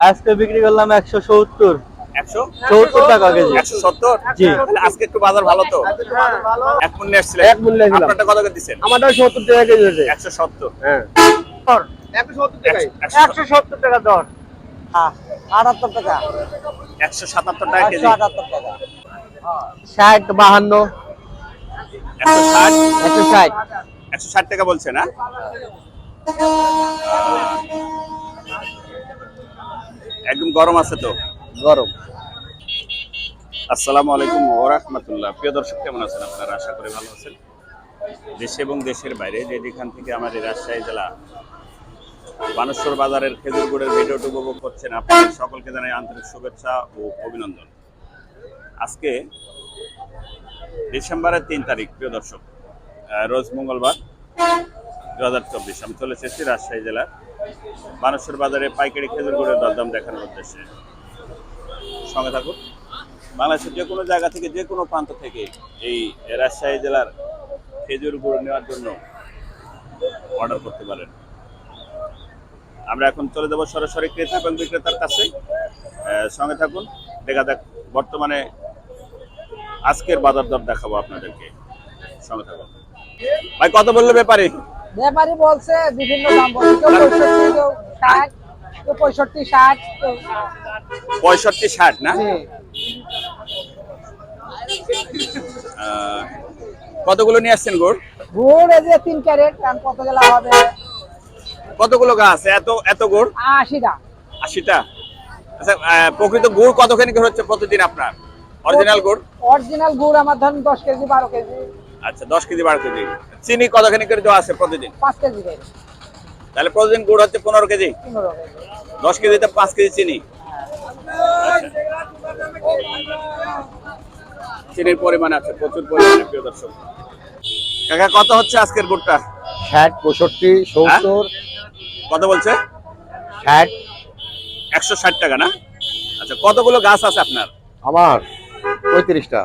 আজকে বিক্রি করলাম একশো সত্তর। একশো? সত্তর টাকা কেজি। একশো সত্তর? জি। আজকে একটু বাজার ভালো তো? এক মূল্য এক মূল্যে ছিলাম। আপনারটা কত করে দিচ্ছেন? আমারটা সত্তর টাকা কেজি হয়েছে। একশো সত্তর। হ্যাঁ। একশো সত্তর টাকায়। একশো সত্তর টাকা দর। আটাত্তর টাকা। একশো সাতাত্তর টাকা কেজি। আটাত্তর টাকা। ষাট বাহান্ন। একশো ষাট? একশো ষাট। একশো ষাট টাকা বলছে না একদম গরম আছে তো? গরম। আসসালামু আলাইকুম ওয়া রাহমাতুল্লাহ প্রিয় দর্শক কেমন আছেন আপনারা? আশা করি ভালো আছেন। দেশে এবং দেশের বাইরে যে যেখান থেকে আমাদের রাজশাহী জেলা বানেশ্বর বাজারের খেজুর গুড়ের ভিডিওটি উপভোগ করছেন আপনাদের সকলকে জানাই আন্তরিক শুভেচ্ছা ও অভিনন্দন। আজকে ডিসেম্বরের তিন তারিখ প্রিয় দর্শক রোজ মঙ্গলবার। দু হাজার চব্বিশ। আমি চলে এসেছি রাজশাহী জেলার বানেশ্বর বাজারে পাইকারি খেজুর গুড়ের দরদাম দেখানোর উদ্দেশ্যে। সঙ্গে থাকুন। বাংলাদেশের যে কোনো জায়গা থেকে, যে কোনো প্রান্ত থেকে এই রাজশাহী জেলার খেজুর গুড় নেওয়ার জন্য অর্ডার করতে পারেন। আমরা এখন চলে যাব সরাসরি ক্রেতা এবং বিক্রেতার কাছে। সঙ্গে থাকুন। দেখা যাক বর্তমানে আজকের বাজার দর দেখাবো আপনাদেরকে। সঙ্গে থাকুন। ভাই কত বলল ব্যাপারে? ব্যাপারী বলছে বিভিন্ন দাম বলছে। কেউ পঁয়ষট্টি কেউ ষাট কেউ পঁয়ষট্টি ষাট পঁয়ষট্টি ষাট না? কতগুলো নিয়ে আসছেন গুড়? গুড় এই যে তিন ক্যারেট কারণ কত গেলা হবে? কতগুলো গাছ? এত এত গুড়? আশিটা। আশিটা? আচ্ছা প্রকৃত গুড় কতখানি হচ্ছে প্রতিদিন আপনার? অরিজিনাল গুড়? অরিজিনাল গুড় আমার ধরেন দশ কেজি বারো কেজি। আচ্ছা দশ কেজি বারো কেজি। চিনি কতখানি করে দেওয়া আছে প্রতিদিন? পাঁচ কেজি তাহলে প্রতিদিন গুড় হচ্ছে পনেরো কেজি? দশ কেজিতে পাঁচ কেজি চিনি। আচ্ছা। চিনির পরিমাণ আছে প্রচুর পরিমাণে প্রিয় দর্শক। কাকা কত হচ্ছে আজকের গুড়টা? ষাট পঁয়ষট্টি সত্তর। কত বলছে? ষাট। একশো ষাট টাকা না? আচ্ছা কতগুলো গাছ আছে আপনার? আমার পঁয়ত্রিশটা।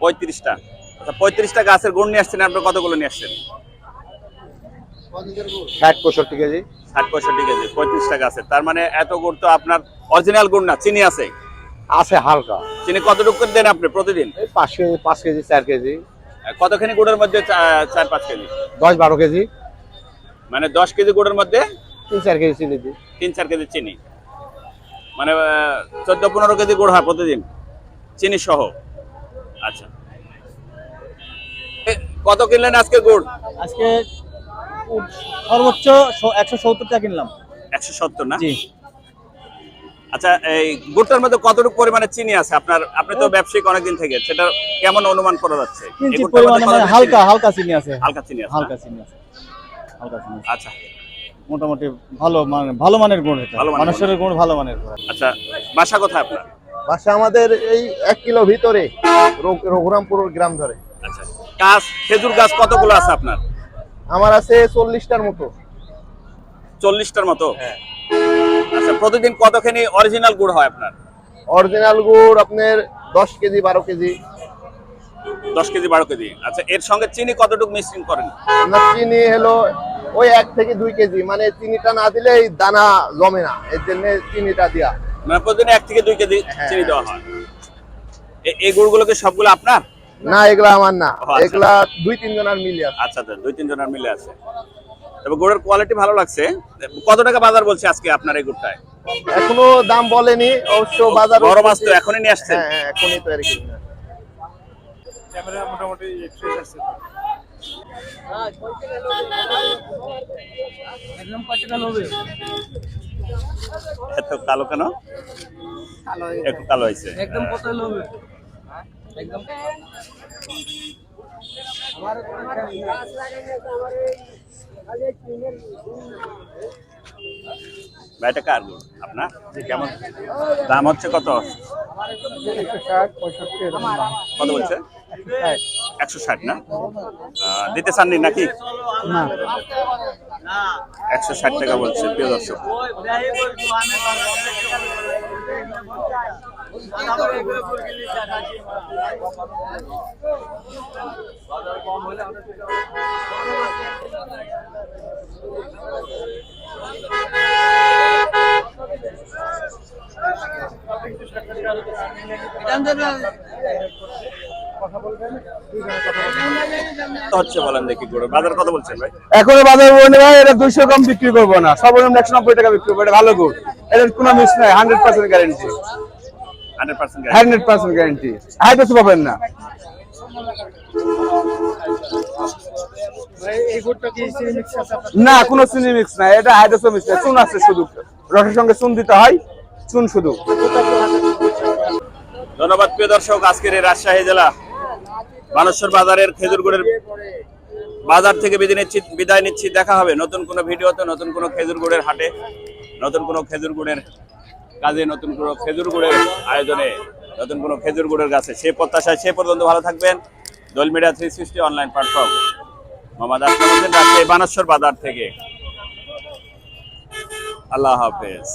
পঁয়ত্রিশটা। আচ্ছা পঁয়ত্রিশটা গাছের গুড় নিয়ে আসছেন আপনি কতগুলো নিয়ে আসছেন? ষাট পঁয়ষট্টি কেজি। ষাট পঁয়ষট্টি কেজি পঁয়ত্রিশটা গাছের। তার মানে এত গুড় তো আপনার অরিজিনাল গুড় না চিনি আছে? আছে হালকা। চিনি কতটুকু করে দেন আপনি প্রতিদিন? পাঁচ কেজি পাঁচ কেজি চার কেজি। কতখানি গুড়ের মধ্যে চার পাঁচ কেজি? দশ বারো কেজি। মানে দশ কেজি গুড়ের মধ্যে? তিন চার কেজি চিনি দিই। তিন চার কেজি চিনি। মানে চোদ্দ পনেরো কেজি গুড় হয় প্রতিদিন? চিনি সহ। আচ্ছা। কত কিনলেন আজকে গুড়? আজকে সর্বোচ্চ একশো সত্তর টাকা কিনলাম। একশো সত্তর না? জি। আচ্ছা এই গুড়টার মধ্যে কতটুকু পরিমাণে চিনি আছে? আপনার আপনি তো ব্যবসায়িক অনেকদিন থেকে সেটা কেমন অনুমান করা যাচ্ছে? মানে হালকা চিনি? হালকা চিনি আছে। হালকা চিনি আছে হালকা চিনি আছে। হালকা চিনি আচ্ছা। মোটামুটি ভালো মানে ভালো মানের গুণ এটা। মানুষের গুণ ভালো মানের গুণ আচ্ছা বাসা কোথায় আপনার? বাসা আমাদের এই এক কিলো ভিতরে রঘুরামপুর গ্রাম ধরে। গাছ খেজুর গাছ কতগুলো আছে আপনার? আমার আছে চল্লিশটার মতো। চল্লিশটার মতো? আচ্ছা প্রতিদিন কতখানি অরিজিনাল গুড় হয় আপনার? অরিজিনাল গুড় আপনার দশ কেজি বারো কেজি। দশ কেজি বারো কেজি। আচ্ছা এর সঙ্গে চিনি কতটুকু মিক্সিং করেন? আপনার চিনি হলো ওই এক থেকে দুই কেজি। মানে চিনিটা না দিলে এই দানা জমে না। এর জন্য চিনিটা দিয়া। মানে প্রতিদিন এক থেকে দুই কেজি হ্যাঁ। চিনি দেওয়া হয়। এই গুড়গুলোকে সবগুলো আপনার? না এগুলা আমার না। আচ্ছা। এগুলা দুই তিন জনের মিলে আছে। আচ্ছা আচ্ছা দুই তিন জনের মিলে আছে। তবে গুড়ের কোয়ালিটি ভালো লাগছে। কত টাকা বাজার বলছে আজকে আপনার এই গুড়টায় এখনও দাম বলেনি অবশ্য বাজার বড় মাছ তো এখনই নিয়ে আসছেন। হ্যাঁ হ্যাঁ, এখনই তো আর কি ক্যামেরা মোটামুটি ফ্রেশ আছে। এত কালো কেন? একটু কালো হয়েছে। একদম কত ভাই, এটা কার গুড় আপনার? কেমন? দাম হচ্ছে কত? কত বলছে? একশো ষাট না? দিতে চাননি নাকি? একশো ষাট টাকা বলছে প্রিয় দর্শক। এখন বাজার মনে ভাই, এটা দুইশো কম বিক্রি করব না। সর্বনিম্ন একশো নব্বই টাকা বিক্রি করব। এটা ভালো গুড় এটার কোনো মিস নাই hundred percent guarantee hundred percent guarantee পাবেন না। না কোনো চিনি মিক্স নাই। এটা হাইড্রোসো মিক্স চুন আছে শুধু। রসের সঙ্গে চুন দিতে হয়। চুন শুধু। ধন্যবাদ প্রিয় দর্শক আজকের এই রাজশাহী জেলা বানেশ্বর বাজারের খেজুর গুড়ের বাজার থেকে বিদায় নিচ্ছি বিদায় নিচ্ছি। দেখা হবে নতুন কোনো ভিডিওতে নতুন কোনো খেজুর গুড়ের হাটে নতুন কোনো খেজুর গুড়ের কাজে নতুন কোনো খেজুর গুড়ের আয়োজনে, নতুন কোনো খেজুর গুড়ের কাছে সে প্রত্যাশায় সে পর্যন্ত ভালো থাকবেন। দল media three sixty online platform. Mohammad Aslam Hossain Rajshahi বাজার থেকে। আল্লাহ হাফেজ।